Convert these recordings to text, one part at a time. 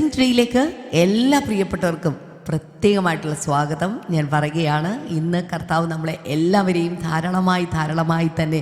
Blessing ട്രീയിലേക്ക് എല്ലാ പ്രിയപ്പെട്ടവർക്കും പ്രത്യേകമായിട്ടുള്ള സ്വാഗതം. ഞാൻ പറയുകയാണ് ഇന്ന് കർത്താവ് നമ്മളെ എല്ലാവരെയും ധാരാളമായി ധാരാളമായി തന്നെ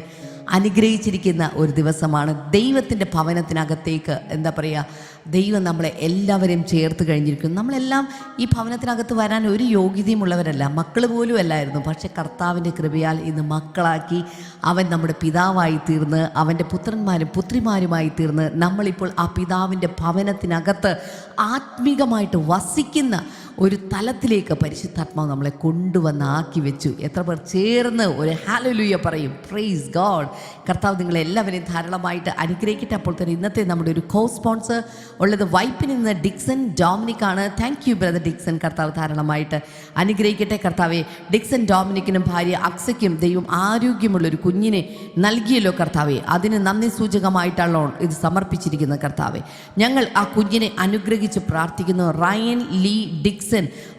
അനുഗ്രഹിച്ചിരിക്കുന്ന ഒരു ദിവസമാണ്. ദൈവത്തിന്റെ ഭവനത്തിനകത്തേക്ക് എന്താ പറയുക ദൈവം നമ്മളെ എല്ലാവരെയും ചേർത്ത് കഴിഞ്ഞിരിക്കുന്നു. നമ്മളെല്ലാം ഈ ഭവനത്തിനകത്ത് വരാൻ ഒരു യോഗ്യതയും ഉള്ളവരല്ല. മക്കൾ പോലും അല്ലായിരുന്നു. പക്ഷേ കർത്താവിന്റെ കൃപയാൽ ഇന്ന് മക്കളാക്കി അവൻ നമ്മുടെ പിതാവായി തീർന്ന് അവന്റെ പുത്രന്മാരും പുത്രിമാരുമായി തീർന്ന് നമ്മളിപ്പോൾ ആ പിതാവിന്റെ ഭവനത്തിനകത്ത് ആത്മീകമായിട്ട് വസിക്കുന്ന ഒരു തലത്തിലേക്ക് പരിശുദ്ധാത്മാവ് നമ്മളെ കൊണ്ടുവന്ന് ആക്കി വെച്ചു. എത്ര പേർ ചേർന്ന് ഒരു ഹാലലുയ പറയും. പ്രൈസ് ഗോഡ് കർത്താവ് നിങ്ങളെ എല്ലാവരെയും ധാരാളമായിട്ട് അനുഗ്രഹിക്കട്ടെ. അപ്പോൾ തന്നെ ഇന്നത്തെ നമ്മുടെ ഒരു കോ സ്പോൺസർ ഉള്ളത് വൈപ്പിൽ നിന്ന് ഡിക്സൺ ഡോമിനിക് ആണ് താങ്ക് യു ബ്രദർ ഡിക്സൺ. കർത്താവ് ധാരാളമായിട്ട് അനുഗ്രഹിക്കട്ടെ. കർത്താവെ ഡിക്സൺ ഡോമിനിക്കിനും ഭാര്യ അക്സയ്ക്കും ദൈവം ആരോഗ്യമുള്ള ഒരു കുഞ്ഞിനെ നൽകിയല്ലോ കർത്താവെ. അതിന് നന്ദി സൂചകമായിട്ടാണല്ലോ ഇത് സമർപ്പിച്ചിരിക്കുന്നത് കർത്താവെ. ഞങ്ങൾ ആ കുഞ്ഞിനെ അനുഗ്രഹിച്ച് പ്രാർത്ഥിക്കുന്നു. റയൻ ലീ ഡിക്സൺ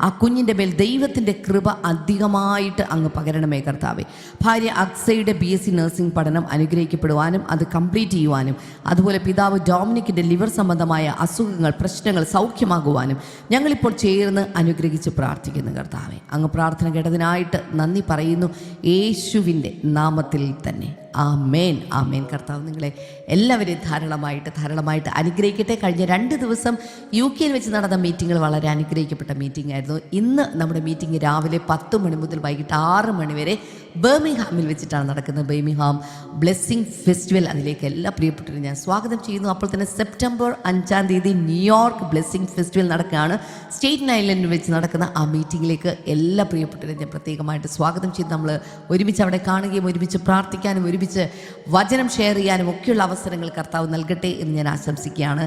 ആ കുഞ്ഞിന്റെ മേൽ ദൈവത്തിന്റെ കൃപ അധികമായിട്ട് അങ്ങ് പകരണമേ കർത്താവേ. ഭാര്യ അക്സയുടെ ബി എസ് സി നഴ്സിംഗ് പഠനം അനുഗ്രഹിക്കപ്പെടുവാനും അത് കംപ്ലീറ്റ് ചെയ്യുവാനും അതുപോലെ പിതാവ് ഡോമിനിക്കിന്റെ ലിവർ സംബന്ധമായ അസുഖങ്ങൾ പ്രശ്നങ്ങൾ സൗഖ്യമാകുവാനും ഞങ്ങളിപ്പോൾ ചേർന്ന് അനുഗ്രഹിച്ച് പ്രാർത്ഥിക്കുന്നു കർത്താവെ. അങ്ങ് പ്രാർത്ഥന കേട്ടതിനായിട്ട് നന്ദി പറയുന്നു. യേശുവിന്റെ നാമത്തിൽ തന്നെ. ആമേൻ ആമേൻ. കർത്താവ് നിങ്ങളെ എല്ലാവരെയും ധാരാളമായിട്ട് ധാരാളമായിട്ട് അനുഗ്രഹിക്കട്ടെ. കഴിഞ്ഞ രണ്ട് ദിവസം യു കെയിൽ വെച്ച് നടന്ന മീറ്റിങ്ങൾ വളരെ അനുഗ്രഹിക്കപ്പെട്ട മീറ്റിംഗ് ആയിരുന്നു. ഇന്ന് നമ്മുടെ മീറ്റിംഗ് രാവിലെ പത്ത് മണി മുതൽ വൈകിട്ട് ആറ് മണി വരെ ബേമിംഗ്ഹാമിൽ വെച്ചിട്ടാണ് നടക്കുന്നത് ബേമിംഗ്ഹാം ബ്ലെസ്സിങ് ഫെസ്റ്റിവൽ അതിലേക്ക് എല്ലാ പ്രിയപ്പെട്ടവരും ഞാൻ സ്വാഗതം ചെയ്യുന്നു. അപ്പോൾ തന്നെ സെപ്റ്റംബർ അഞ്ചാം തീയതി ന്യൂയോർക്ക് ബ്ലെസ്സിങ് ഫെസ്റ്റിവൽ നടക്കുകയാണ്. സ്റ്റേറ്റ് ഐലൻഡിൽ വെച്ച് നടക്കുന്ന ആ മീറ്റിങ്ങിലേക്ക് എല്ലാ പ്രിയപ്പെട്ടവരും ഞാൻ പ്രത്യേകമായിട്ട് സ്വാഗതം ചെയ്ത് നമ്മൾ ഒരുമിച്ച് അവിടെ കാണുകയും ഒരുമിച്ച് പ്രാർത്ഥിക്കാനും ഒരുമിച്ച് വചനം ഷെയർ ചെയ്യാനും ഒക്കെയുള്ള അവസരങ്ങൾ കർത്താവ് നൽകട്ടെ എന്ന് ഞാൻ ആശംസിക്കുകയാണ്.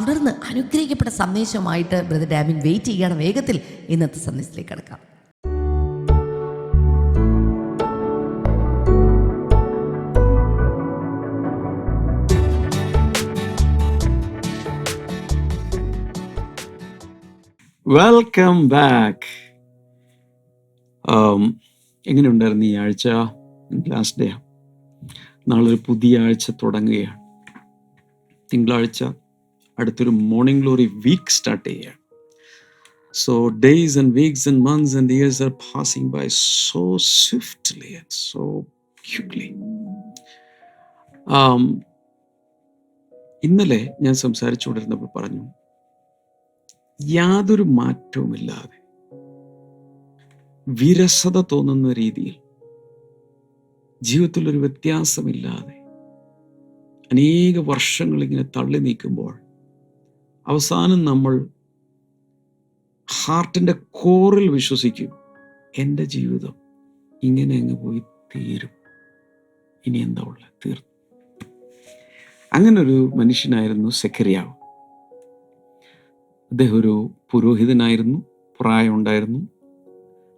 തുടർന്ന് അനുഗ്രഹിക്കപ്പെട്ട സന്ദേശമായിട്ട് ബ്രദർ ഡാമിൻ വെയിറ്റ് ചെയ്യണം വേഗത്തിൽ ഇന്നത്തെ സന്ദേശത്തിലേക്ക് കിടക്കാം. വെൽക്കം ബാക്ക് എങ്ങനെയുണ്ടായിരുന്നു ഈ ആഴ്ച? ലാസ്റ്റ് ഡേ നാളൊരു പുതിയ ആഴ്ച തുടങ്ങുകയാണ്. തിങ്കളാഴ്ച അടുത്തൊരു മോർണിംഗ് ഗ്ലോറി വീക്ക് സ്റ്റാർട്ട് ചെയ്യുകയാണ്. So days and weeks and months and years are passing by so swiftly and so quickly ഇന്നലെ ഞാൻ സംസാരിച്ചുകൊണ്ടിരുന്നപ്പോൾ പറഞ്ഞു യാതൊരു മാറ്റവുമില്ലാതെ വിരസത തോന്നുന്ന രീതിയിൽ ജീവിതത്തിൽ ഒരു വ്യത്യാസമില്ലാതെ അനേക വർഷങ്ങൾ ഇങ്ങനെ തള്ളി നീക്കുമ്പോൾ അവസാനം നമ്മൾ ഹാർട്ടിന്റെ കോറിൽ വിശ്വസിക്കും എന്റെ ജീവിതം ഇങ്ങനെ അങ്ങ് പോയി തീരും. ഇനി എന്താ ഉള്ളത്? തീർന്നു. അങ്ങനൊരു മനുഷ്യനായിരുന്നു സെക്കരിയാവ് അദ്ദേഹം ഒരു പുരോഹിതനായിരുന്നു പ്രായമുണ്ടായിരുന്നു.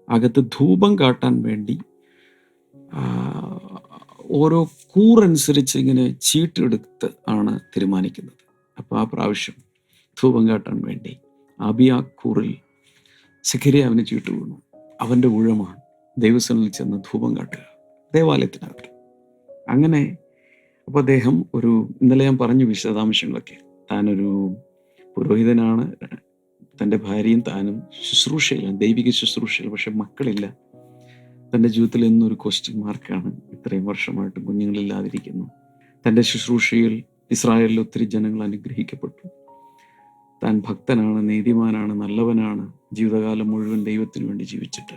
അകത്ത് ധൂപം കാട്ടാൻ വേണ്ടി ഓരോ കൂറനുസരിച്ച് ഇങ്ങനെ ചീട്ടെടുത്ത് ആണ് തീരുമാനിക്കുന്നത്. അപ്പോൾ ആ പ്രാവശ്യം ധൂപം കാട്ടാൻ വേണ്ടി അബിയ കൂറിൽ സെക്കരിയാവിന് ചീട്ട് വീണു അവന്റെ ഊഴമാണ് ദേവസ്വനിൽ ചെന്ന് ധൂപം കാട്ടുക. ദേവാലയത്തിനകത്ത്. അങ്ങനെ അപ്പോൾ അദ്ദേഹം ഒരു ഇന്നലെ ഞാൻ പറഞ്ഞു വിശദാംശങ്ങളൊക്കെ. താനൊരു പുരോഹിതനാണ് തന്റെ ഭാര്യയും താനും ശുശ്രൂഷയില്ല ദൈവിക ശുശ്രൂഷയിൽ പക്ഷെ മക്കളില്ല. തന്റെ ജീവിതത്തിൽ എന്നൊരു ക്വസ്റ്റ്യൻ മാർക്കാണ് ഇത്രയും വർഷമായിട്ട് കുഞ്ഞുങ്ങളില്ലാതിരിക്കുന്നു. തന്റെ ശുശ്രൂഷയിൽ ഇസ്രായേലിൽ ഒത്തിരി ജനങ്ങൾ അനുഗ്രഹിക്കപ്പെട്ടു. താൻ ഭക്തനാണ് നീതിമാനാണ് നല്ലവനാണ് ജീവിതകാലം മുഴുവൻ ദൈവത്തിന് വേണ്ടി ജീവിച്ചിട്ട്.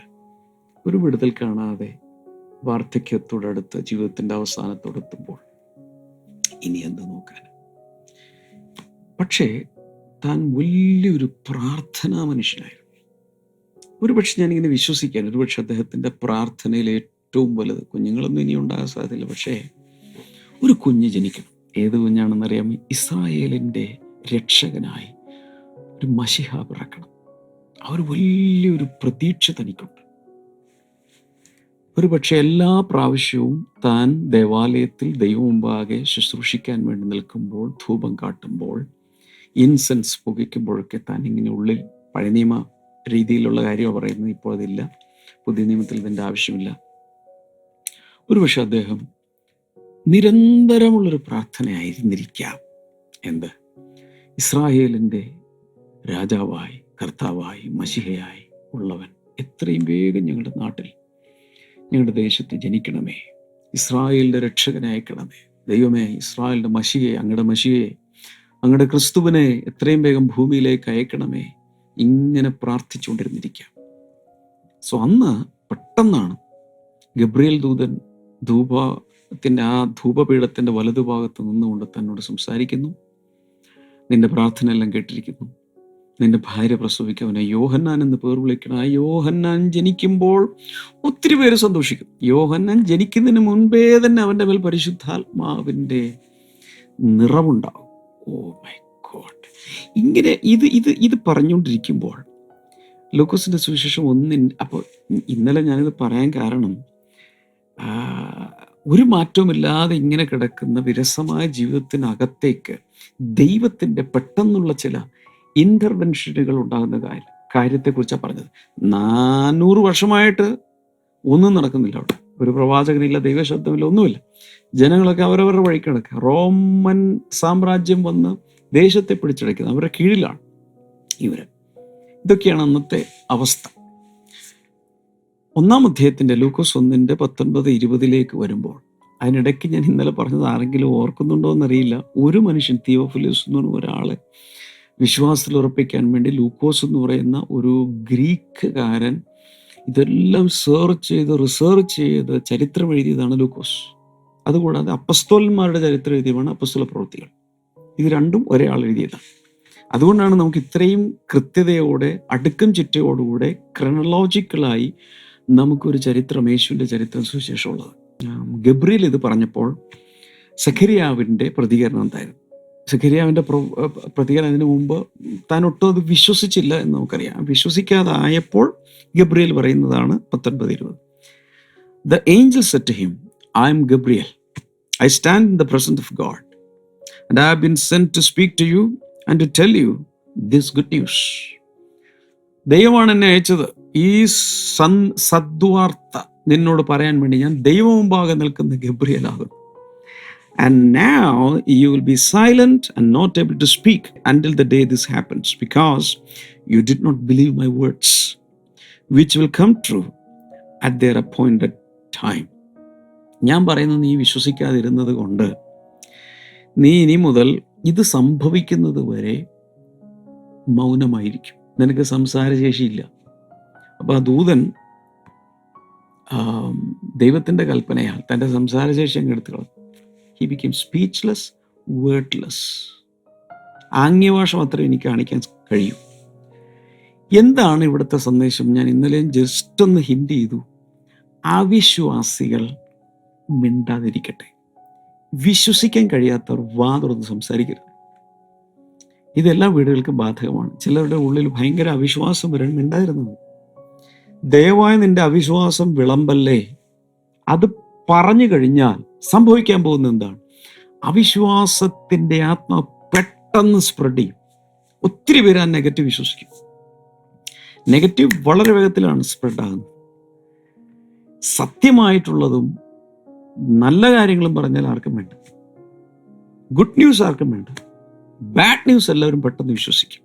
ഒരു വിടുതൽ കാണാതെ വാർദ്ധക്യത്തോടടുത്ത് ജീവിതത്തിന്റെ അവസാനത്തോടെത്തുമ്പോൾ ഇനി എന്ത് നോക്കാൻ? പക്ഷേ താൻ വലിയൊരു പ്രാർത്ഥനാ മനുഷ്യനായിരുന്നു. ഒരുപക്ഷെ ഞാനിങ്ങനെ വിശ്വസിക്കാൻ ഒരുപക്ഷെ അദ്ദേഹത്തിന്റെ പ്രാർത്ഥനയിൽ ഏറ്റവും വലുത് കുഞ്ഞുങ്ങളൊന്നും ഇനി ഉണ്ടാകാൻ സാധ്യതയില്ല. പക്ഷേ ഒരു കുഞ്ഞ് ജനിക്കണം. ഏത് കുഞ്ഞാണെന്നറിയാം ഇസ്രായേലിന്റെ രക്ഷകനായി ഒരു മഷിഹ പിറക്കണം. ആ ഒരു വലിയൊരു പ്രതീക്ഷ തനിക്കുണ്ട്. ഒരു പക്ഷേ എല്ലാ പ്രാവശ്യവും താൻ ദേവാലയത്തിൽ ദൈവമുമ്പാകെ ശുശ്രൂഷിക്കാൻ വേണ്ടി നിൽക്കുമ്പോൾ ധൂപം കാട്ടുമ്പോൾ ഇൻസെൻസ് പുകയ്ക്കുമ്പോഴൊക്കെ താൻ ഇങ്ങനെ ഉള്ളിൽ പഴയ നിയമ രീതിയിലുള്ള കാര്യമാണ് പറയുന്നത് ഇപ്പോൾ അതില്ല പുതിയ നിയമത്തിൽ ഇതിന്റെ ആവശ്യമില്ല. ഒരുപക്ഷെ അദ്ദേഹം നിരന്തരമുള്ളൊരു പ്രാർത്ഥനയായിരുന്നിരിക്കാം എന്ത് ഇസ്രായേലിന്റെ രാജാവായി കർത്താവായി മഷിഹയായി ഉള്ളവൻ എത്രയും വേഗം ഞങ്ങളുടെ നാട്ടിൽ ഞങ്ങളുടെ ദേശത്ത് ജനിക്കണമേ. ഇസ്രായേലിന്റെ രക്ഷകനായിക്കണമേ ദൈവമേ ഇസ്രായേലിന്റെ മഷിയെ അങ്ങയുടെ മഷിയെ അങ്ങയുടെ ക്രിസ്തുവിനെ എത്രയും വേഗം ഭൂമിയിലേക്ക് അയക്കണമേ. ഇങ്ങനെ പ്രാർത്ഥിച്ചുകൊണ്ടിരുന്നിരിക്കാം. സോ അന്ന് പെട്ടെന്നാണ് ഗബ്രിയേൽ ദൂതൻ ധൂപത്തിന്റെ ആ ധൂപപീഠത്തിന്റെ വലതുഭാഗത്ത് നിന്നുകൊണ്ട് തന്നോട് സംസാരിക്കുന്നു. നിന്റെ പ്രാർത്ഥന എല്ലാം കേട്ടിരിക്കുന്നു. നിന്റെ ഭാര്യ പ്രസവിക്കും അവനെ യോഹന്നാൻ എന്ന് പേർ വിളിക്കണം. ആ യോഹന്നാൻ ജനിക്കുമ്പോൾ ഒത്തിരി പേര് സന്തോഷിക്കും. യോഹന്നാൻ ജനിക്കുന്നതിന് മുൻപേ തന്നെ അവന്റെ മേൽ പരിശുദ്ധാത്മാവിന്റെ നിറവുണ്ടാവും ഓ മൈ ഗോഡ് ഇങ്ങനെ ഇത് ഇത് ഇത് പറഞ്ഞുകൊണ്ടിരിക്കുമ്പോൾ ലൂക്കോസിന്റെ സുവിശേഷം ഒന്നിൻ അപ്പോൾ ഇന്നലെ ഞാനിത് പറയാൻ കാരണം ഒരു മാറ്റവുമില്ലാതെ ഇങ്ങനെ കിടക്കുന്ന വിരസമായ ജീവിതത്തിനകത്തേക്ക് ദൈവത്തിന്റെ പെട്ടെന്നുള്ള ചില ഇന്റർവെൻഷനുകൾ ഉണ്ടാകുന്ന കാര്യം കാര്യത്തെക്കുറിച്ചാണ് പറഞ്ഞത്. നാനൂറ് വർഷമായിട്ട് ഒന്നും നടക്കുന്നില്ല അവിടെ. ഒരു പ്രവാചകനില്ല ദൈവശബ്ദമില്ല ഒന്നുമില്ല. ജനങ്ങളൊക്കെ അവരവരുടെ വഴി കിടക്കുക. റോമൻ സാമ്രാജ്യം വന്ന് ദേശത്തെ പിടിച്ചടക്കുന്നത് അവരുടെ കീഴിലാണ് ഇവർ. ഇതൊക്കെയാണ് അന്നത്തെ അവസ്ഥ. ഒന്നാം അധ്യായത്തിന്റെ ലൂക്കോസ് ഒന്നിന്റെ പത്തൊൻപത് ഇരുപതിലേക്ക് വരുമ്പോൾ അതിനിടയ്ക്ക് ഞാൻ ഇന്നലെ പറഞ്ഞത് ആരെങ്കിലും ഓർക്കുന്നുണ്ടോ എന്നറിയില്ല. ഒരു മനുഷ്യൻ തിയോഫിലിസ് എന്ന് പറഞ്ഞ ഒരാളെ വിശ്വാസത്തിൽ ഉറപ്പിക്കാൻ വേണ്ടി ലൂക്കോസ് എന്ന് പറയുന്ന ഒരു ഗ്രീക്കുകാരൻ ഇതെല്ലാം സെർച്ച് ചെയ്ത് റിസർച്ച് ചെയ്ത് ചരിത്രം എഴുതിയതാണ് ലൂക്കോസ്. അതുകൂടാതെ അപ്പസ്തോലന്മാരുടെ ചരിത്രം എഴുതിയതാണ് അപ്പസ്തോല പ്രവൃത്തികൾ. ഇത് രണ്ടും ഒരേ ആൾ എഴുതിയതാണ്. അതുകൊണ്ടാണ് നമുക്ക് ഇത്രയും കൃത്യതയോടെ അടുക്കും ചിട്ടയോടുകൂടെ ക്രണോളജിക്കലായി നമുക്കൊരു ചരിത്രം യേശുവിന്റെ ചരിത്രം സുവിശേഷമുള്ളത്. ഗബ്രിയേൽ ഇത് പറഞ്ഞപ്പോൾ സഖരിയാവിന്റെ പ്രതികരണം എന്തായിരുന്നു? സഖരിയാവിന്റെ പ്ര- പ്രതികരണം അതിനു മുമ്പ് താൻ ഒട്ടും അത് വിശ്വസിച്ചില്ല എന്ന് നമുക്കറിയാം. വിശ്വസിക്കാതായപ്പോൾ ഗബ്രിയൽ പറയുന്നതാണ് പത്തൊൻപത് ഇരുപത്. The angel said him I am Gabriel I stand in the presence of God and I have been sent to speak to you and to tell you this good news ദൈവമാണ് എന്നെ അയച്ചത്. ഈ സൻ സദ്വാർത്ത നിന്നോട് പറയാൻ വേണ്ടി ഞാൻ ദൈവമുമ്പാകെ നിൽക്കുന്ന ഗബ്രിയലാകും and now you will be silent and not able to speak until the day this happens because you did not believe my words which will come true at their appointed time ഞാൻ പറയുന്നത് നീ വിശ്വസിക്കാതിരുന്നത് കൊണ്ട് നീ ഇനി മുതൽ ഇത് സംഭവിക്കുന്നത് വരെ മൗനമായിരിക്കും നിനക്ക് സംസാരശേഷിയില്ല അപ്പോൾ ആ ദൂതൻ ദൈവത്തിന്റെ കൽപ്പനയാൽ തന്റെ സംസാരശേഷി അങ്ങ് ഹി ബിക്കം സ്പീച്ച്ലെസ് വേർഡ്ലെസ് ആംഗ്യഭാഷ മാത്രമേ എനിക്ക് കാണിക്കാൻ കഴിയൂ. എന്താണ് ഇവിടുത്തെ സന്ദേശം? ഞാൻ ഇന്നലെയും ജസ്റ്റ് ഒന്ന് ഹിൻഡ് ചെയ്തു. അവിശ്വാസികൾ മിണ്ടാതിരിക്കട്ടെ. വിശ്വസിക്കാൻ കഴിയാത്തവർ വാ തുറന്ന് സംസാരിക്കരുത്. ഇതെല്ലാ വീടുകൾക്കും ബാധകമാണ്. ചിലരുടെ ഉള്ളിൽ ഭയങ്കര അവിശ്വാസം വരാൻ മിണ്ടാതിരുന്നത്. ദയവായി നിന്റെ അവിശ്വാസം വിളമ്പല്ലേ? അത് പറഞ്ഞു കഴിഞ്ഞാൽ സംഭവിക്കാൻ പോകുന്ന എന്താണ്? അവിശ്വാസത്തിന്റെ ആത്മ പെട്ടെന്ന് സ്പ്രെഡ് ചെയ്യും. ഒത്തിരി പേര് ആ നെഗറ്റീവ് വിശ്വസിക്കും. നെഗറ്റീവ് വളരെ വേഗത്തിലാണ് സ്പ്രെഡ് ആകുന്നത്. സത്യമായിട്ടുള്ളതും നല്ല കാര്യങ്ങളും പറഞ്ഞാൽ ആർക്കും വേണ്ട. ഗുഡ് ന്യൂസ് ആർക്കും വേണ്ട. ബാഡ് ന്യൂസ് എല്ലാവരും പെട്ടെന്ന് വിശ്വസിക്കും.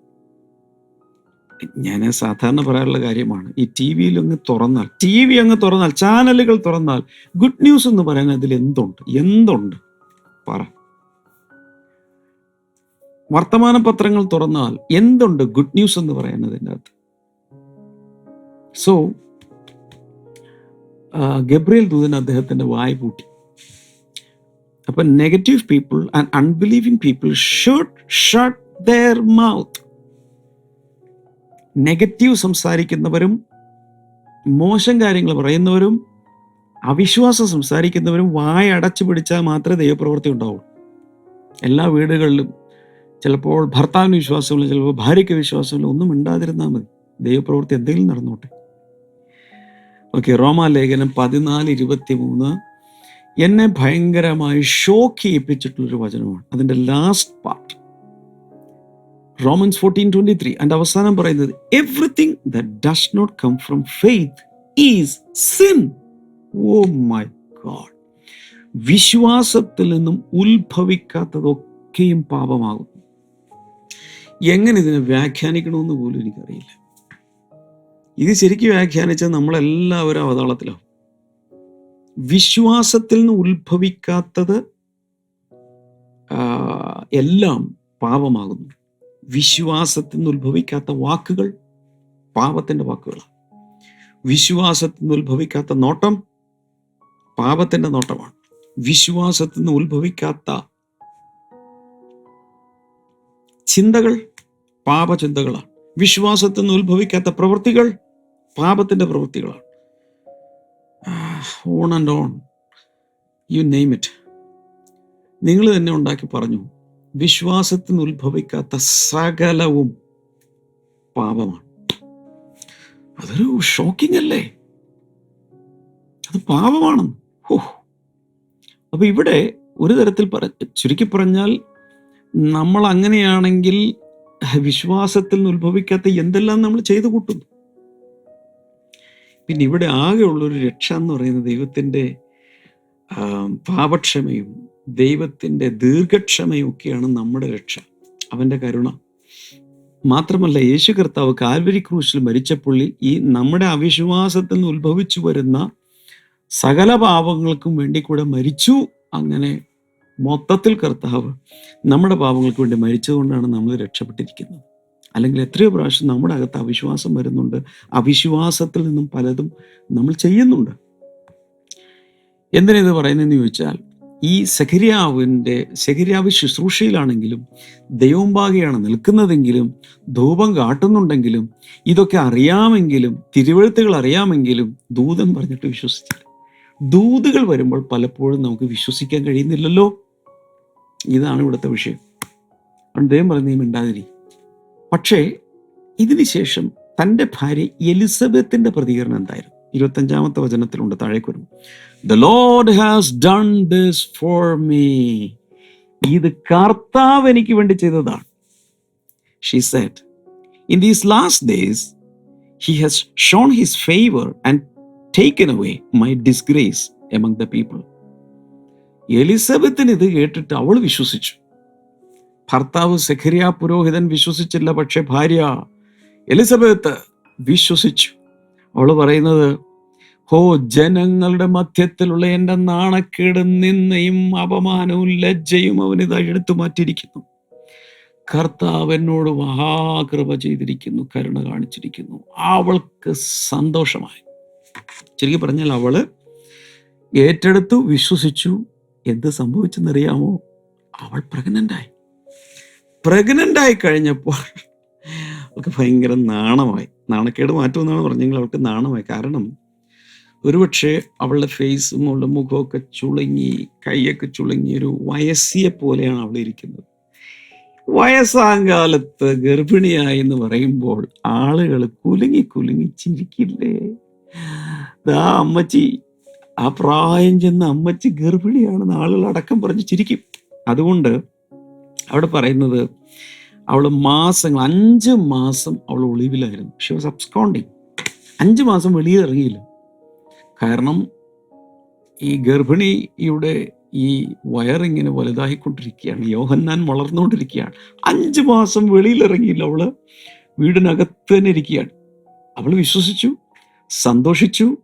ഞാൻ സാധാരണ പറയാനുള്ള കാര്യമാണ് ഈ ടി വിയിൽ അങ്ങ് തുറന്നാൽ ടി വി അങ്ങ് തുറന്നാൽ ചാനലുകൾ തുറന്നാൽ ഗുഡ് ന്യൂസ് എന്ന് പറയാൻ അതിൽ എന്തുണ്ട്? എന്തുണ്ട്? പറ. വർത്തമാന പത്രങ്ങൾ തുറന്നാൽ എന്തുണ്ട് ഗുഡ് ന്യൂസ് എന്ന് പറയാൻ അതിന്റെ അകത്ത്? സോ ഗബ്രിയൽ ദൂതൻ അദ്ദേഹത്തിന്റെ വായ പൂട്ടി. അപ്പൊ negative people and unbelieving people should shut their mouth negative സംസാരിക്കുന്നവരും മോശം കാര്യങ്ങൾ പറയുന്നവരും അവിശ്വാസം സംസാരിക്കുന്നവരും വായ അടച്ചു പിടിച്ചാൽ മാത്രമേ ദൈവപ്രവൃത്തി ഉണ്ടാവുള്ളൂ. എല്ലാ വീടുകളിലും ചിലപ്പോൾ ഭർത്താവിന് വിശ്വാസമില്ല ചിലപ്പോൾ ഭാര്യയ്ക്ക് വിശ്വാസമില്ല ഒന്നും മിണ്ടാതിരുന്നാൽ മതി. ദൈവപ്രവൃത്തി എന്തെങ്കിലും നടന്നോട്ടെ. ഓക്കെ റോമാലേഖനം പതിനാല് ഇരുപത്തി മൂന്ന് എന്നെ ഭയങ്കരമായി ഷോക്ക് ചെയ്യിപ്പിച്ചിട്ടുള്ളൊരു വചനമാണ്. അതിന്റെ last part Romans fourteen twenty three അതിന്റെ അവസാനം പറയുന്നത് everything does not come from faith is sin oh my God വിശ്വാസത്തിൽ നിന്നും ഉത്ഭവിക്കാത്തതൊക്കെയും പാപമാകും. എങ്ങനെ ഇതിനെ വ്യാഖ്യാനിക്കണമെന്ന് പോലും എനിക്കറിയില്ല. ഇത് ശരിക്കും വ്യാഖ്യാനിച്ചാൽ നമ്മളെല്ലാവരും അവതാളത്തിലാവും. വിശ്വാസത്തിൽ നിന്ന് ഉത്ഭവിക്കാത്തത് എല്ലാം പാപമാകുന്നു. വിശ്വാസത്തിൽ നിന്ന് ഉത്ഭവിക്കാത്ത വാക്കുകൾ പാപത്തിന്റെ വാക്കുകളാണ്. വിശ്വാസത്തിൽ നിന്ന് ഉത്ഭവിക്കാത്ത നോട്ടം പാപത്തിന്റെ നോട്ടമാണ്. വിശ്വാസത്തിൽ നിന്ന് ഉത്ഭവിക്കാത്ത ചിന്തകൾ പാപചിന്തകളാണ്. വിശ്വാസത്തിൽ നിന്ന് ഉത്ഭവിക്കാത്ത പ്രവൃത്തികൾ പാപത്തിന്റെ പ്രവൃത്തികളാണ്. On and on you name it നിങ്ങൾ തന്നെ ഉണ്ടാക്കി പറഞ്ഞു. വിശ്വാസത്തിൽ നിന്ന് ഉത്ഭവിക്കാത്ത സകലവും പാപമാണ്. അതൊരു ഷോക്കിംഗ് അല്ലേ? അത് പാപമാണ് ഓ അപ്പൊ ഇവിടെ ഒരു തരത്തിൽ പറ ചുരുക്കി പറഞ്ഞാൽ നമ്മൾ അങ്ങനെയാണെങ്കിൽ വിശ്വാസത്തിൽ നിന്ന് ഉത്ഭവിക്കാത്ത എന്തെല്ലാം നമ്മൾ ചെയ്തു കൂട്ടുന്നു? പിന്നെ ഇവിടെ ആകെയുള്ളൊരു രക്ഷ എന്ന് പറയുന്നത് ദൈവത്തിന്റെ പാപക്ഷമയും ദൈവത്തിന്റെ ദീർഘക്ഷമയൊക്കെയാണ് നമ്മുടെ രക്ഷ അവന്റെ കരുണ. മാത്രമല്ല യേശു കർത്താവ് കാൽവരി ക്രൂശിൽ മരിച്ചപ്പുള്ളി ഈ നമ്മുടെ അവിശ്വാസത്തിൽ നിന്ന് ഉത്ഭവിച്ചു വരുന്ന സകല പാപങ്ങൾക്കും വേണ്ടി കൂടെ മരിച്ചു. അങ്ങനെ മൊത്തത്തിൽ കർത്താവ് നമ്മുടെ പാപങ്ങൾക്ക് വേണ്ടി മരിച്ചതുകൊണ്ടാണ് നമ്മൾ രക്ഷപ്പെട്ടിരിക്കുന്നത്. അല്ലെങ്കിൽ എത്രയോ പ്രാവശ്യം നമ്മുടെ അകത്ത് അവിശ്വാസം വരുന്നുണ്ട്. അവിശ്വാസത്തിൽ നിന്നും പലതും നമ്മൾ ചെയ്യുന്നുണ്ട്. എന്തിനിത് പറയുന്നതെന്ന് ചോദിച്ചാൽ ഈ സെഖരിയാവിന്റെ സെഖരിയാവ് ശുശ്രൂഷയിലാണെങ്കിലും ദൈവമ്പാകെയാണ് നിൽക്കുന്നതെങ്കിലും ധൂപം കാട്ടുന്നുണ്ടെങ്കിലും ഇതൊക്കെ അറിയാമെങ്കിലും തിരുവഴുത്തുകൾ അറിയാമെങ്കിലും ദൂതൻ പറഞ്ഞിട്ട് വിശ്വസിച്ചില്ല. ദൂതുകൾ വരുമ്പോൾ പലപ്പോഴും നമുക്ക് വിശ്വസിക്കാൻ കഴിയുന്നില്ലല്ലോ. ഇതാണ് ഇവിടുത്തെ വിഷയം. അദ്ദേഹം പറഞ്ഞു മിണ്ടാതിരി. പക്ഷേ ഇതിനുശേഷം തന്റെ ഭാര്യ എലിസബത്തിന്റെ പ്രതികരണം എന്തായിരുന്നു? ഇരുപത്തഞ്ചാമത്തെ വചനത്തിലുണ്ട് താഴേക്ക് വരും. The Lord has done this for me ഇത് കർത്താവ് എനിക്ക് വേണ്ടി ചെയ്തതാണ്. She said in these last days he has shown his favour and taken away my disgrace among the people എലിസബത്തിന് ഇത് കേട്ടിട്ട് അവൾ വിശ്വസിച്ചു. ഭർത്താവ് സെഖരിയ പുരോഹിതൻ വിശ്വസിച്ചില്ല പക്ഷെ ഭാര്യ എലിസബത്ത് വിശ്വസിച്ചു. അവൾ പറയുന്നത് ഹോ ജനങ്ങളുടെ മധ്യത്തിലുള്ള എന്റെ നാണക്കേട് നിന്നയും അപമാനവും ലജ്ജയും അവനിത് എടുത്തു മാറ്റിയിരിക്കുന്നു. കർത്താവ് എന്നോട് മഹാകൃപ ചെയ്തിരിക്കുന്നു കരുണ കാണിച്ചിരിക്കുന്നു. അവൾക്ക് സന്തോഷമായി. ശരിക്കും പറഞ്ഞാൽ അവൾ ഏറ്റെടുത്തു വിശ്വസിച്ചു. എന്ത് സംഭവിച്ചെന്നറിയാമോ? അവൾ പ്രഗ്നന്റായി പ്രഗ്നന്റായി കഴിഞ്ഞപ്പോൾ അവൾക്ക് ഭയങ്കര നാണമായി. നാണക്കേട് മാറ്റുമെന്നാണ് പറഞ്ഞെങ്കിൽ അവൾക്ക് നാണമായി. കാരണം ഒരുപക്ഷെ അവളുടെ ഫേസും അവളുടെ മുഖമൊക്കെ ചുളുങ്ങി കൈയൊക്കെ ചുളുങ്ങി ഒരു വയസ്സിയെ പോലെയാണ് അവൾ ഇരിക്കുന്നത്. വയസ്സാങ്കാലത്ത് ഗർഭിണിയായി എന്ന് പറയുമ്പോൾ ആളുകൾ കുലുങ്ങി കുലുങ്ങി ചിരിക്കില്ലേ? ദാ അമ്മച്ചി ആ പ്രായം ചെന്ന അമ്മച്ചി ഗർഭിണിയാണെന്ന് ആളുകൾ അടക്കം പറഞ്ഞ് ചിരിക്കും. അതുകൊണ്ട് അവിടെ പറയുന്നത് അവൾ മാസങ്ങൾ അഞ്ച് മാസം അവൾ ഒളിവിലായിരുന്നു. ഷി വാസ് അബ്സ്കോണ്ടിങ് അഞ്ച് മാസം വെളിയിൽ ഇറങ്ങിയില്ല കാരണം ഈ ഗർഭിണിയുടെ ഈ വയറിങ്ങനെ വലുതായിക്കൊണ്ടിരിക്കുകയാണ്. യോഹന്നാൻ വളർന്നുകൊണ്ടിരിക്കുകയാണ്. അഞ്ച് മാസം വെളിയിൽ ഇറങ്ങിയില്ല അവൾ. വീടിനകത്ത് തന്നെ ഇരിക്കുകയാണ്. അവൾ വിശ്വസിച്ചു സന്തോഷിച്ചു.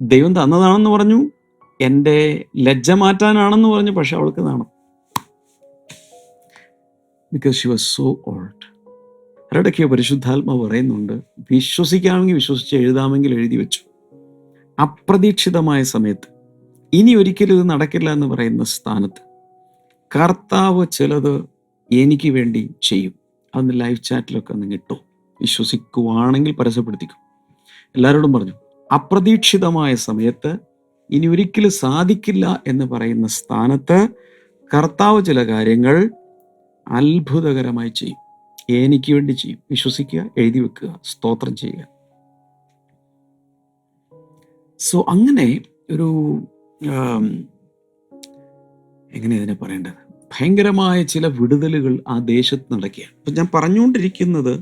ദൈവം തന്നതാണെന്ന് പറഞ്ഞു. എന്റെ ലജ്ജ മാറ്റാനാണെന്ന് പറഞ്ഞു. പക്ഷെ അവൾക്ക് നാണം because she was so old അവരുടെയൊക്കെ പരിശുദ്ധാത്മാവ് പറയുന്നുണ്ട് വിശ്വസിക്കാമെങ്കിൽ വിശ്വസിച്ച് എഴുതാമെങ്കിൽ എഴുതി വെച്ചു. അപ്രതീക്ഷിതമായ സമയത്ത് ഇനി ഒരിക്കലും ഇത് നടക്കില്ല എന്ന് പറയുന്ന സ്ഥാനത്ത് കർത്താവ് ചിലത് എനിക്ക് വേണ്ടി ചെയ്യും. അന്ന് ലൈവ് ചാറ്റിലൊക്കെ ഒന്ന് കിട്ടും വിശ്വസിക്കുവാണെങ്കിൽ പരസ്യപ്പെടുത്തിക്കും. എല്ലാവരോടും പറഞ്ഞു അപ്രതീക്ഷിതമായ സമയത്ത് ഇനി ഒരിക്കലും സാധിക്കില്ല എന്ന് പറയുന്ന സ്ഥാനത്ത് കർത്താവ് ചില കാര്യങ്ങൾ അത്ഭുതകരമായി ചെയ്യും. എനിക്ക് വേണ്ടി ചെയ്യും. വിശ്വസിക്കുക എഴുതി വെക്കുക സ്തോത്രം ചെയ്യുക. സോ അങ്ങനെ ഒരു എങ്ങനെ ഇതിനെ പറയേണ്ടത്? ഭയങ്കരമായ ചില വിടുതലുകൾ ആ ദേശത്ത് നടക്കുകയാണ്. അപ്പം ഞാൻ പറഞ്ഞുകൊണ്ടിരിക്കുന്നത്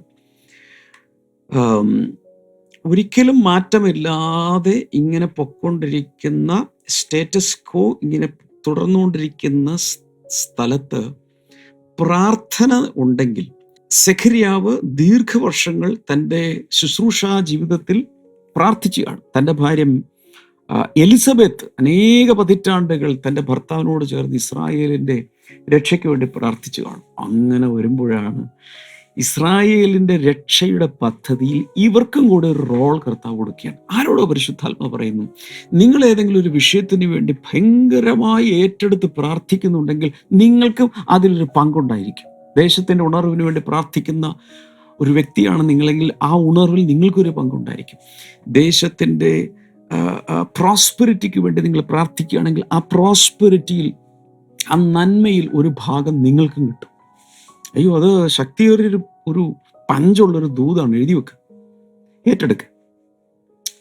ഒരിക്കലും മാറ്റമില്ലാതെ ഇങ്ങനെ പൊക്കൊണ്ടിരിക്കുന്ന സ്റ്റേറ്റസ് കോ ഇങ്ങനെ തുടർന്നുകൊണ്ടിരിക്കുന്ന സ്ഥലത്ത് പ്രാർത്ഥന ഉണ്ടെങ്കിൽ സെഖരിയാവ് ദീർഘവർഷങ്ങൾ തന്റെ ശുശ്രൂഷാ ജീവിതത്തിൽ പ്രാർത്ഥിച്ചു കാണും തന്റെ ഭാര്യ എലിസബത്ത് അനേക പതിറ്റാണ്ടുകൾ തന്റെ ഭർത്താവിനോട് ചേർന്ന് ഇസ്രായേലിന്റെ രക്ഷയ്ക്ക് വേണ്ടി പ്രാർത്ഥിച്ചു കാണും അങ്ങനെ വരുമ്പോഴാണ് ഇസ്രായേലിന്റെ രക്ഷയുടെ പദ്ധതിയിൽ ഇവർക്കും കൂടെ ഒരു റോൾ കർത്താവ് കൊടുക്കുകയാണ്. ആരോടോ പരിശുദ്ധാത്മ പറയുന്നു നിങ്ങൾ ഏതെങ്കിലും ഒരു വിഷയത്തിന് വേണ്ടി ഭയങ്കരമായി ഏറ്റെടുത്ത് പ്രാർത്ഥിക്കുന്നുണ്ടെങ്കിൽ നിങ്ങൾക്കും അതിലൊരു പങ്കുണ്ടായിരിക്കും. ദേശത്തിന്റെ ഉണർവിന് വേണ്ടി പ്രാർത്ഥിക്കുന്ന ഒരു വ്യക്തിയാണ് നിങ്ങളെങ്കിൽ ആ ഉണർവിൽ നിങ്ങൾക്കൊരു പങ്കുണ്ടായിരിക്കും. ദേശത്തിന്റെ പ്രോസ്പെരിറ്റിക്ക് വേണ്ടി നിങ്ങൾ പ്രാർത്ഥിക്കുകയാണെങ്കിൽ ആ പ്രോസ്പെരിറ്റിയിൽ ആ നന്മയിൽ ഒരു ഭാഗം നിങ്ങൾക്കും കിട്ടും. അയ്യോ അത് ശക്തിയേറിയൊരു ഒരു പഞ്ചുള്ളൊരു ദൂതാണ് എഴുതി വെക്കുക ഏറ്റെടുക്കുക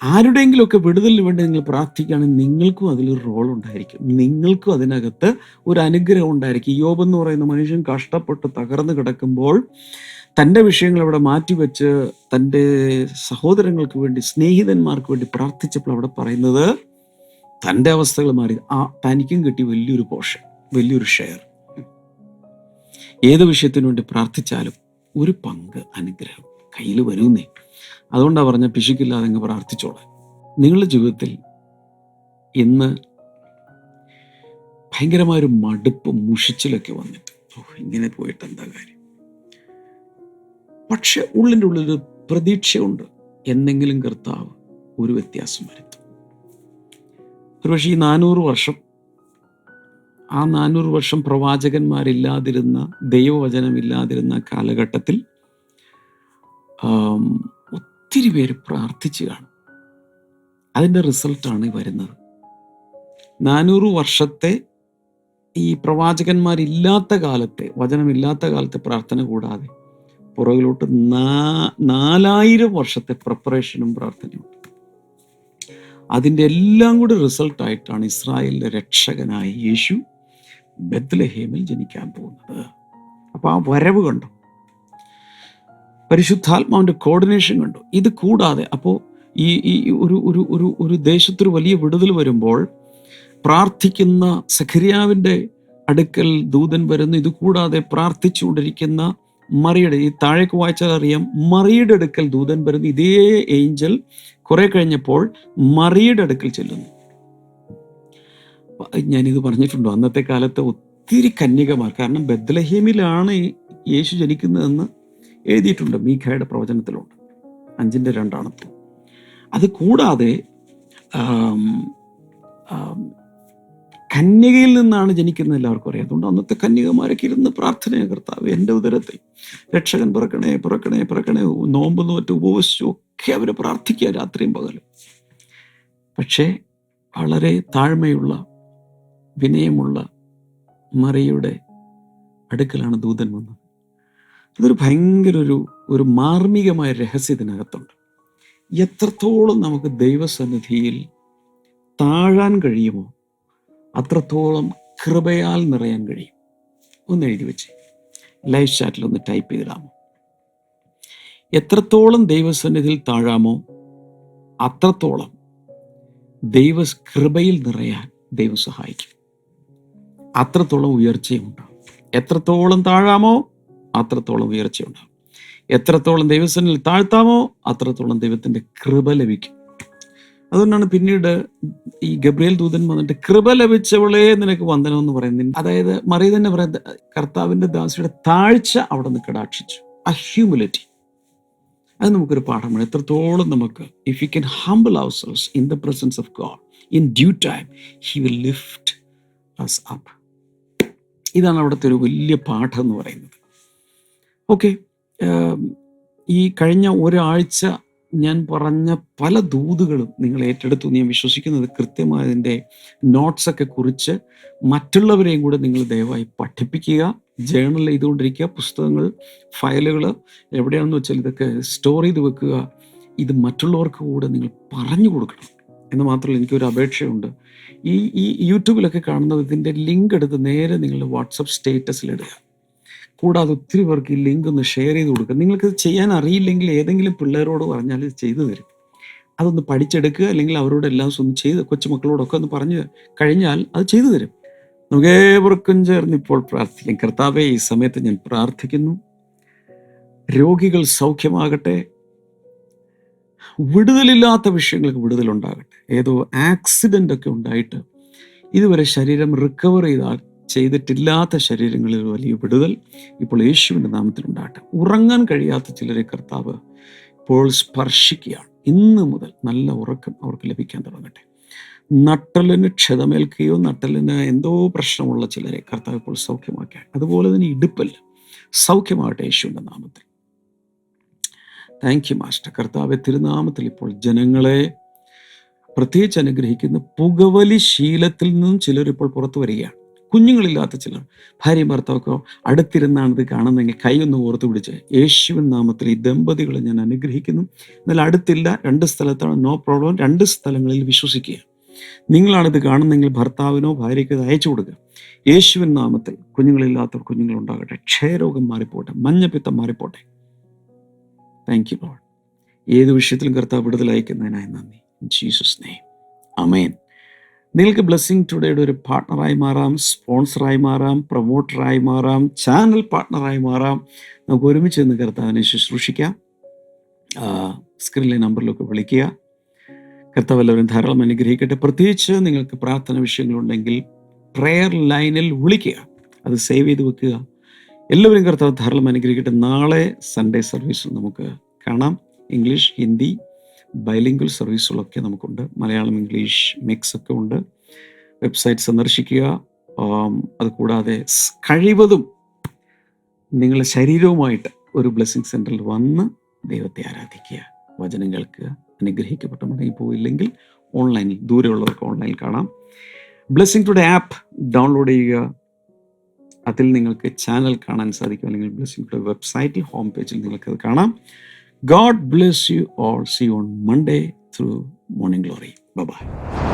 ആരുടെയെങ്കിലുമൊക്കെ വിടുതലിന് വേണ്ടി നിങ്ങൾ പ്രാർത്ഥിക്കുകയാണെങ്കിൽ നിങ്ങൾക്കും അതിലൊരു റോൾ ഉണ്ടായിരിക്കും. നിങ്ങൾക്കും അതിനകത്ത് ഒരു അനുഗ്രഹം ഉണ്ടായിരിക്കും. യോബ് എന്ന് പറയുന്ന മനുഷ്യൻ കഷ്ടപ്പെട്ട് തകർന്നു കിടക്കുമ്പോൾ തന്റെ വിഷയങ്ങൾ അവിടെ മാറ്റിവെച്ച് തന്റെ സഹോദരങ്ങൾക്ക് വേണ്ടി സ്നേഹിതന്മാർക്ക് വേണ്ടി പ്രാർത്ഥിച്ചപ്പോൾ അവിടെ പറയുന്നത് തന്റെ അവസ്ഥകൾ മാറി. ആ തനിക്കും കിട്ടി വലിയൊരു പോഷൻ വലിയൊരു ഷെയർ ഏത് വിഷയത്തിനു വേണ്ടി പ്രാർത്ഥിച്ചാലും ഒരു പങ്ക് അനുഗ്രഹം കയ്യിൽ വരുന്നേ. അതുകൊണ്ടാണ് പറഞ്ഞ പിശുക്കില്ലാതെ അങ്ങ് പ്രാർത്ഥിച്ചോളാം നിങ്ങളുടെ ജീവിതത്തിൽ ഇന്ന് ഭയങ്കരമായ ഒരു മടുപ്പ് മുഷിച്ചിലൊക്കെ വന്നിട്ട് ഓ ഇങ്ങനെ പോയിട്ട് എന്താ കാര്യം? പക്ഷെ ഉള്ളിന്റെ ഉള്ളിലൊരു പ്രതീക്ഷയുണ്ട്. എന്നെങ്കിലും കർത്താവ് ഒരു വ്യത്യാസം വരുത്തും. ഒരുപക്ഷെ ഈ നാനൂറ് വർഷം ആ നാനൂറ് വർഷം പ്രവാചകന്മാരില്ലാതിരുന്ന ദൈവവചനമില്ലാതിരുന്ന കാലഘട്ടത്തിൽ ഒത്തിരി പേര് പ്രാർത്ഥിച്ചു കാണും അതിന്റെ റിസൾട്ടാണ് വരുന്നത്. നാനൂറ് വർഷത്തെ ഈ പ്രവാചകന്മാരില്ലാത്ത കാലത്തെ വചനമില്ലാത്ത കാലത്തെ പ്രാർത്ഥന കൂടാതെ പുറകിലോട്ട് നാലായിരം വർഷത്തെ പ്രിപ്പറേഷനും പ്രാർത്ഥനയും അതിന്റെ എല്ലാം കൂടി റിസൾട്ടായിട്ടാണ് ഇസ്രായേലിന്റെ രക്ഷകനായ യേശു ബത്ലഹേമിൽ ജനിക്കാൻ പോകുന്നത്. അപ്പോൾ ആ വരവ് കണ്ടു. പരിശുദ്ധാത്മാവിന്റെ കോർഡിനേഷൻ കണ്ടു. ഇത് കൂടാതെ അപ്പോൾ ഈ ഈ ഒരു ഒരു ഒരു ഒരു ദേശത്തൊരു വലിയ വിടുതൽ വരുമ്പോൾ പ്രാർത്ഥിക്കുന്ന സഖരിയാവിന്റെ അടുക്കൽ ദൂതൻ വരുന്നു. ഇത് കൂടാതെ പ്രാർത്ഥിച്ചുകൊണ്ടിരിക്കുന്ന മറിയുടെ ഈ താഴേക്ക് വായിച്ചാൽ അറിയാം മറിയുടെ അടുക്കൽ ദൂതൻ വരുന്നു. ഇതേ ഏഞ്ചൽ കുറെ കഴിഞ്ഞപ്പോൾ മറിയുടെ അടുക്കൽ ചെല്ലുന്നു. ഞാനിത് പറഞ്ഞിട്ടുണ്ടോ. അന്നത്തെ കാലത്തെ ഒത്തിരി കന്യകമാർ കാരണം ബദ്ലഹേമിലാണ് യേശു ജനിക്കുന്നതെന്ന് എഴുതിയിട്ടുണ്ട് മീഖയുടെ പ്രവചനത്തിലുണ്ട്. അഞ്ചിന്റെ രണ്ടാണ് അത് കൂടാതെ കന്യകയിൽ നിന്നാണ് ജനിക്കുന്നത് എല്ലാവർക്കും അറിയാം. അതുകൊണ്ട് അന്നത്തെ കന്യകമാരൊക്കെ ഇരുന്ന് പ്രാർത്ഥനയെ കർത്താവ് എന്റെ ഉദരത്തിൽ. രക്ഷകൻ പിറക്കണേ പിറക്കണേ പിറക്കണേ. നോമ്പ് നോറ്റ് ഉപവസിച്ചു ഒക്കെ അവർ പ്രാർത്ഥിക്കുക രാത്രിയും പകലും. പക്ഷേ വളരെ താഴ്മയുള്ള വിനയമുള്ള മറിയുടെ അടുക്കലാണ് ദൂതൻ വന്നത്. അതൊരു ഭയങ്കര ഒരു ഒരു മാർമികമായ രഹസ്യ ഇതിനകത്തുണ്ട്. എത്രത്തോളം നമുക്ക് ദൈവസന്നിധിയിൽ താഴാൻ കഴിയുമോ അത്രത്തോളം കൃപയാൽ നിറയാൻ കഴിയും. ഒന്ന് എഴുതി വെച്ച്. ലൈവ് ചാറ്റിൽ ഒന്ന് ടൈപ്പ് ചെയ്തിടാമോ? എത്രത്തോളം ദൈവസന്നിധിയിൽ താഴാമോ അത്രത്തോളം ദൈവ കൃപയിൽ നിറയാൻ ദൈവം സഹായിക്കും. അത്രത്തോളം ഉയർച്ചയുണ്ടാകും എത്രത്തോളം താഴാമോ അത്രത്തോളം ഉയർച്ചയുണ്ടാകും എത്രത്തോളം ദൈവസനിൽ താഴ്ത്താമോ അത്രത്തോളം ദൈവത്തിന്റെ കൃപ ലഭിക്കും. അതുകൊണ്ടാണ് പിന്നീട് ഈ ഗബ്രിയേൽ ദൂതൻ വന്നിട്ട് കൃപ ലഭിച്ചവളെ നിനക്ക് വന്ദനം എന്ന് പറയുന്നത്. അതായത് മറിയ തന്നെ പറയുന്നത് കർത്താവിന്റെ ദാസിയുടെ താഴ്ച അവിടെ നിന്ന് കടാക്ഷിച്ചു. ആ ഹ്യൂമിലിറ്റി അത് നമുക്കൊരു പാഠമാണ്. എത്രത്തോളം നമുക്ക് if you can humble ourselves in the presence of God in due time he will lift us up ഇതാണ് അവിടുത്തെ ഒരു വലിയ പാഠം എന്ന് പറയുന്നത് ഓക്കെ ഈ കഴിഞ്ഞ ഒരാഴ്ച ഞാൻ പറഞ്ഞ പല ദൂതുകളും നിങ്ങൾ ഏറ്റെടുത്തു ഞാൻ വിശ്വസിക്കുന്നത് കൃത്യമായതിന്റെ നോട്ട്സൊക്കെ കുറിച്ച് മറ്റുള്ളവരെയും കൂടെ നിങ്ങൾ ദയവായി പഠിപ്പിക്കുക ജേണൽ ചെയ്തുകൊണ്ടിരിക്കുക പുസ്തകങ്ങൾ ഫയലുകൾ എവിടെയാണെന്ന് വെച്ചാൽ ഇതൊക്കെ സ്റ്റോർ ചെയ്ത് വെക്കുക ഇത് മറ്റുള്ളവർക്ക് കൂടെ നിങ്ങൾ പറഞ്ഞു കൊടുക്കണം എന്ന് മാത്രമല്ല എനിക്കൊരു അപേക്ഷയുണ്ട്. ഈ ഈ യൂട്യൂബിലൊക്കെ കാണുന്നത് ഇതിന്റെ ലിങ്ക് എടുത്ത് നേരെ നിങ്ങളുടെ വാട്സപ്പ് സ്റ്റേറ്റസിലിടുക കൂടാതെ ഒത്തിരി പേർക്ക് ഈ ലിങ്ക് ഒന്ന് ഷെയർ ചെയ്ത് കൊടുക്കുക. നിങ്ങൾക്ക് ചെയ്യാൻ അറിയില്ലെങ്കിൽ ഏതെങ്കിലും പിള്ളേരോട് പറഞ്ഞാൽ ഇത് ചെയ്തു തരും. അതൊന്ന് പഠിച്ചെടുക്കുക അല്ലെങ്കിൽ അവരോട് എല്ലാം ഒന്ന് ചെയ്ത് കൊച്ചുമക്കളോടൊക്കെ ഒന്ന് പറഞ്ഞു കഴിഞ്ഞാൽ അത് ചെയ്തു തരും. നമുക്ക് ചേർന്ന് ഇപ്പോൾ പ്രാർത്ഥിക്കാം. കർത്താവെ ഈ സമയത്ത് ഞാൻ പ്രാർത്ഥിക്കുന്നു. രോഗികൾ സൗഖ്യമാകട്ടെ. വിടുതലില്ലാത്ത വിഷയങ്ങൾക്ക് വിടുതലുണ്ടാകട്ടെ. ഏതോ ആക്സിഡന്റ് ഒക്കെ ഉണ്ടായിട്ട് ഇതുവരെ ശരീരം റിക്കവർ ചെയ്താൽ ചെയ്തിട്ടില്ലാത്ത ശരീരങ്ങളിൽ വലിയ വിടുതൽ ഇപ്പോൾ യേശുവിന്റെ നാമത്തിൽ ഉണ്ടാകട്ടെ. ഉറങ്ങാൻ കഴിയാത്ത ചിലരെ കർത്താവ് ഇപ്പോൾ സ്പർശിക്കുകയാണ്. ഇന്ന് മുതൽ നല്ല ഉറക്കം അവർക്ക് ലഭിക്കാൻ തുടങ്ങട്ടെ. നട്ടലിന് ക്ഷതമേൽക്കുകയോ നട്ടലിന് എന്തോ പ്രശ്നമുള്ള ചിലരെ കർത്താവ് ഇപ്പോൾ സൗഖ്യമാക്കിയാണ് അതുപോലെ തന്നെ ഇടുപ്പല്ല സൗഖ്യമാകട്ടെ യേശുവിന്റെ നാമത്തിൽ. താങ്ക് യു മാസ്റ്റർ കർത്താവ് തിരുനാമത്തിൽ ഇപ്പോൾ ജനങ്ങളെ പ്രത്യേകിച്ച് അനുഗ്രഹിക്കുന്ന പുകവലി ശീലത്തിൽ നിന്നും ചിലർ ഇപ്പോൾ പുറത്തു വരികയാണ്. കുഞ്ഞുങ്ങളില്ലാത്ത ചിലർ ഭാര്യയും ഭർത്താവൊക്കെ അടുത്തിരുന്നാണ് ഇത് കാണുന്നതെങ്കിൽ കൈയൊന്ന് ഓർത്ത് പിടിച്ച് യേശുവിൻ നാമത്തിൽ ഈ ദമ്പതികളെ ഞാൻ അനുഗ്രഹിക്കുന്നു. എന്നാൽ അടുത്തില്ല രണ്ട് സ്ഥലത്താണ് നോ പ്രോബ്ലം രണ്ട് സ്ഥലങ്ങളിൽ വിശ്വസിക്കുക. നിങ്ങളാണിത് കാണുന്നെങ്കിൽ ഭർത്താവിനോ ഭാര്യയ്ക്കോ അയച്ചു കൊടുക്കുക. യേശുവിൻ നാമത്തിൽ കുഞ്ഞുങ്ങളില്ലാത്തവർ കുഞ്ഞുങ്ങളുണ്ടാകട്ടെ. ക്ഷയരോഗം മാറിപ്പോട്ടെ മഞ്ഞപ്പിത്തം മാറിപ്പോട്ടെ താങ്ക് യു ലോഡ് ഏത് വിഷയത്തിലും കർത്താവ് വിടുതൽ അയക്കുന്നതിനായി നന്ദി ജീസസ് നെയ്മ് അമേൻ നിങ്ങൾക്ക് ബ്ലെസ്സിങ് ടുഡേയുടെ ഒരു പാർട്ണറായി മാറാം സ്പോൺസറായി മാറാം പ്രൊമോട്ടറായി മാറാം ചാനൽ പാർട്ണറായി മാറാം. നമുക്ക് ഒരുമിച്ച് നിന്ന് കർത്താവിനെ ശുശ്രൂഷിക്കാം. സ്ക്രീനിലെ നമ്പറിലൊക്കെ വിളിക്കുക. കർത്താവ് എല്ലാവരും ധാരാളം അനുഗ്രഹിക്കട്ടെ. പ്രത്യേകിച്ച് നിങ്ങൾക്ക് പ്രാർത്ഥന വിഷയങ്ങളുണ്ടെങ്കിൽ പ്രെയർ ലൈനിൽ വിളിക്കുക. അത് സേവ് ചെയ്ത് വെക്കുക. എല്ലാവരും കർത്താവ് ധാരാളം അനുഗ്രഹിക്കട്ടെ. നാളെ സൺഡേ സർവീസിൽ നമുക്ക് കാണാം. ഇംഗ്ലീഷ് ഹിന്ദി ബൈലിംഗ്വൽ സർവീസുകളൊക്കെ നമുക്കുണ്ട്. മലയാളം ഇംഗ്ലീഷ് മിക്സ് ഒക്കെ ഉണ്ട്. വെബ്സൈറ്റ് സന്ദർശിക്കുക. അതുകൂടാതെ കഴിവതും നിങ്ങളുടെ ശരീരവുമായിട്ട് ഒരു ബ്ലെസ്സിങ് സെന്ററിൽ വന്ന് ദൈവത്തെ ആരാധിക്കുക. വചനം കേൾക്കുക. അനുഗ്രഹിക്കപ്പെട്ട പോയില്ലെങ്കിൽ ഓൺലൈനിൽ ദൂരെയുള്ളവർക്ക് ഓൺലൈനിൽ കാണാം. ബ്ലെസ്സിങ് ടുഡേ ആപ്പ് ഡൗൺലോഡ് ചെയ്യുക. അതിൽ നിങ്ങൾക്ക് ചാനൽ കാണാൻ സാധിക്കും. അല്ലെങ്കിൽ ബ്ലെസ്സിങ് ടുഡേ വെബ്സൈറ്റിൽ ഹോം പേജിൽ നിങ്ങൾക്ക് അത് കാണാം. God bless you all see on Monday through morning glory bye